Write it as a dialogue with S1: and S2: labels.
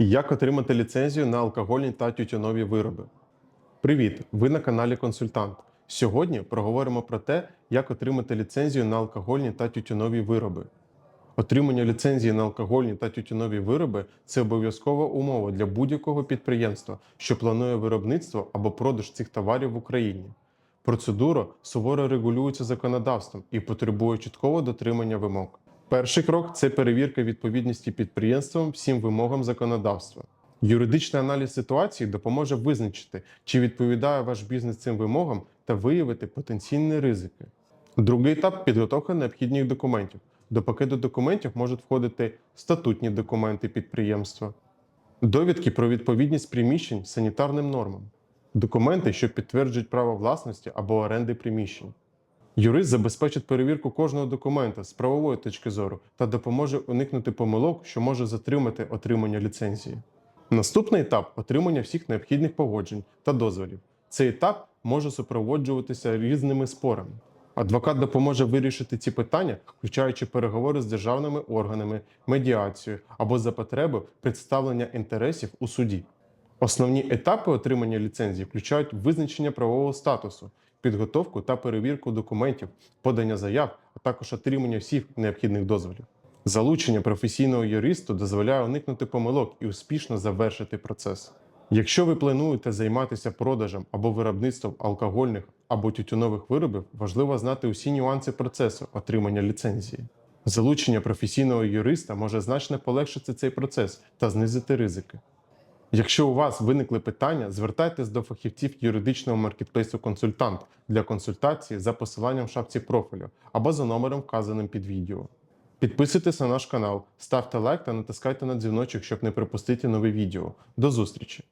S1: Як отримати ліцензію на алкогольні та тютюнові вироби? Привіт! Ви на каналі Консультант. Сьогодні проговоримо про те, як отримати ліцензію на алкогольні та тютюнові вироби. Отримання ліцензії на алкогольні та тютюнові вироби це обов'язкова умова для будь-якого підприємства, що планує виробництво або продаж цих товарів в Україні. Процедура суворо регулюється законодавством і потребує чіткого дотримання вимог. Перший крок це перевірка відповідності підприємствам всім вимогам законодавства. Юридичний аналіз ситуації допоможе визначити, чи відповідає ваш бізнес цим вимогам та виявити потенційні ризики. Другий етап підготовка необхідних документів. До пакету документів можуть входити статутні документи підприємства, довідки про відповідність приміщень санітарним нормам, документи, що підтверджують право власності або оренди приміщень. Юрист забезпечить перевірку кожного документа з правової точки зору та допоможе уникнути помилок, що може затримати отримання ліцензії. Наступний етап отримання всіх необхідних погоджень та дозволів. Цей етап може супроводжуватися різними спорами. Адвокат допоможе вирішити ці питання, включаючи переговори з державними органами, медіацію або за потреби представлення інтересів у суді. Основні етапи отримання ліцензії включають визначення правового статусу, підготовку та перевірку документів, подання заяв, а також отримання всіх необхідних дозволів. Залучення професійного юриста дозволяє уникнути помилок і успішно завершити процес. Якщо ви плануєте займатися продажем або виробництвом алкогольних або тютюнових виробів, важливо знати усі нюанси процесу отримання ліцензії. Залучення професійного юриста може значно полегшити цей процес та знизити ризики. Якщо у вас виникли питання, звертайтесь до фахівців юридичного маркетплейсу Консультант для консультації за посиланням в шапці профілю або за номером, вказаним під відео. Підписуйтесь на наш канал, ставте лайк та натискайте на дзвіночок, щоб не пропустити нові відео. До зустрічі!